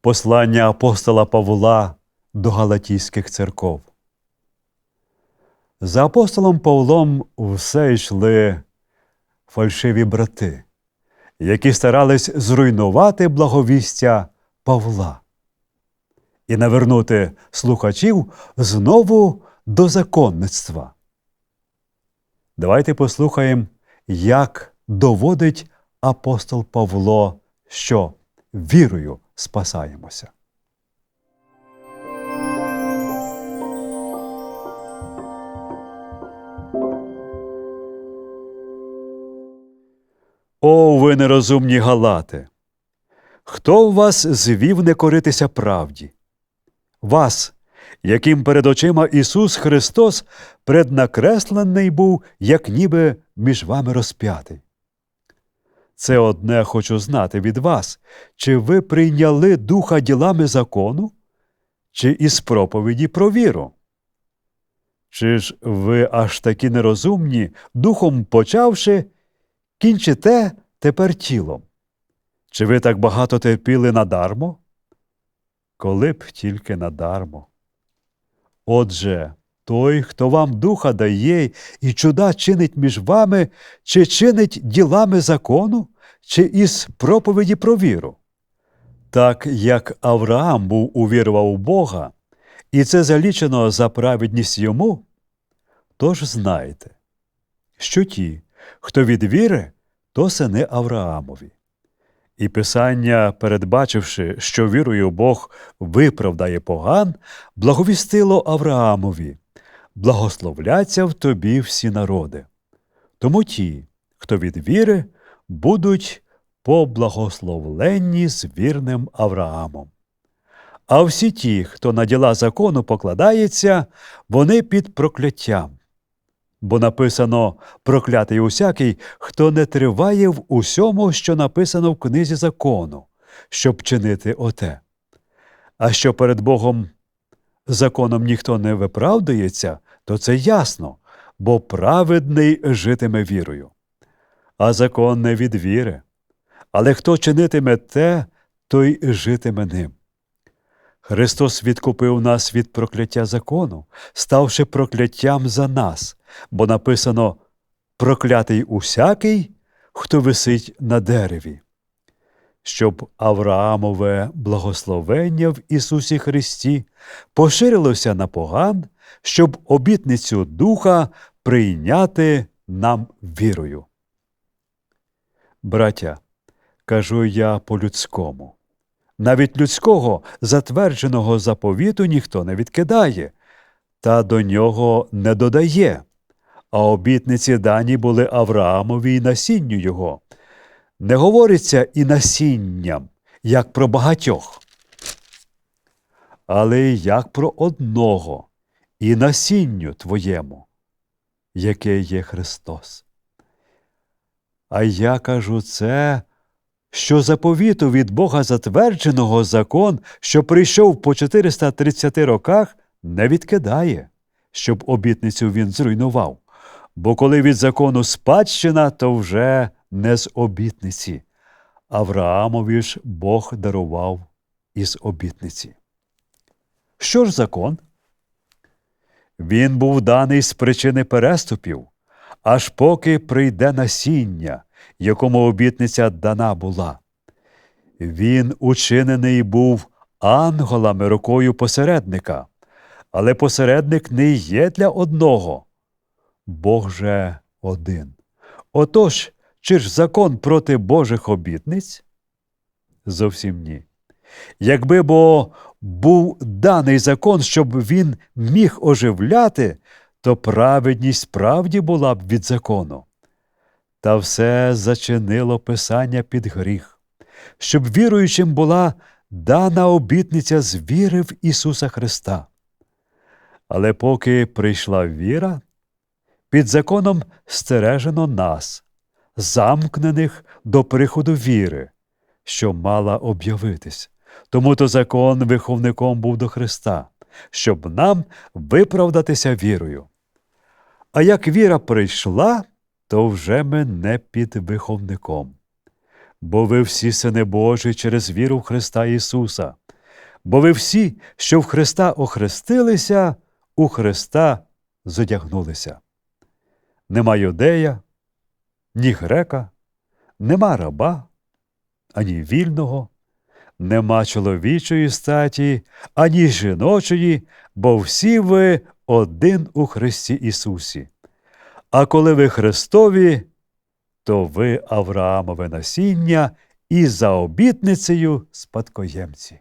Послання апостола Павла до Галатійських церков. За апостолом Павлом все йшли фальшиві брати, які старались зруйнувати благовістя Павла і навернути слухачів знову до законництва. Давайте послухаємо, як доводить апостол Павло, що вірою спасаємося. О, ви нерозумні галати! Хто вас звів не коритися правді? Вас, яким перед очима Ісус Христос преднакреслений був, як ніби між вами розп'ятий. Це одне хочу знати від вас, чи ви прийняли духа ділами закону, чи із проповіді про віру? Чи ж ви аж такі нерозумні, духом почавши, кінчите тепер тілом? Чи ви так багато терпіли надармо? Коли б тільки надармо. Отже, той, хто вам духа дає і чуда чинить між вами, чи чинить ділами закону, чи із проповіді про віру. Так як Авраам був увірував у Бога, і це залічено за праведність йому, тож знайте, що ті, хто від віри, то сини Авраамові. І Писання, передбачивши, що вірою Бог виправдає поган, благовістило Авраамові благословляться в тобі всі народи. Тому ті, хто від віри, будуть поблагословленні з вірним Авраамом. А всі ті, хто на діла закону покладається, вони під прокляттям. Бо написано проклятий усякий, хто не триває в усьому, що написано в книзі закону, щоб чинити оте. А що перед Богом законом ніхто не виправдується, то це ясно, бо праведний житиме вірою. А закон не від віри. Але хто чинитиме те, той житиме ним. Христос відкупив нас від прокляття закону, ставши прокляттям за нас, бо написано проклятий усякий, хто висить на дереві, щоб Авраамове благословення в Ісусі Христі поширилося на поган, щоб обітницю Духа прийняти нам вірою. Браття, кажу я по-людському. Навіть людського затвердженого заповіту ніхто не відкидає, та до нього не додає, а обітниці дані були Авраамові і насінню його. Не говориться і насінням, як про багатьох, але як про одного, і насінню твоєму, яке є Христос. А я кажу це, що заповіту від Бога затвердженого закон, що прийшов по 430 роках, не відкидає, щоб обітницю він зруйнував. Бо коли від закону спадщина, то вже не з обітниці. Авраамові ж Бог дарував із обітниці. Що ж закон? Він був даний з причини переступів, аж поки прийде насіння, якому обітниця дана була. Він учинений був анголами рукою посередника, але посередник не є для одного. Бог же один. Отож, чи ж закон проти Божих обітниць? Зовсім ні. Якби бо був даний закон, щоб він міг оживляти, то праведність справді була б від закону. Та все зачинило Писання під гріх, щоб віруючим була дана обітниця з віри в Ісуса Христа. Але поки прийшла віра, під законом стережено нас, замкнених до приходу віри, що мала об'явитись. Тому то закон виховником був до Христа, щоб нам виправдатися вірою. А як віра прийшла, то вже ми не під виховником. бо ви всі сини Божі через віру в Христа Ісуса. Бо ви всі, що в Христа охрестилися, у Христа зодягнулися. Нема юдея, ні грека, нема раба, ані вільного, нема чоловічої статі, ані жіночої, бо всі ви один у Христі Ісусі. А коли ви Христові, то ви Авраамове насіння і за обітницею спадкоємці.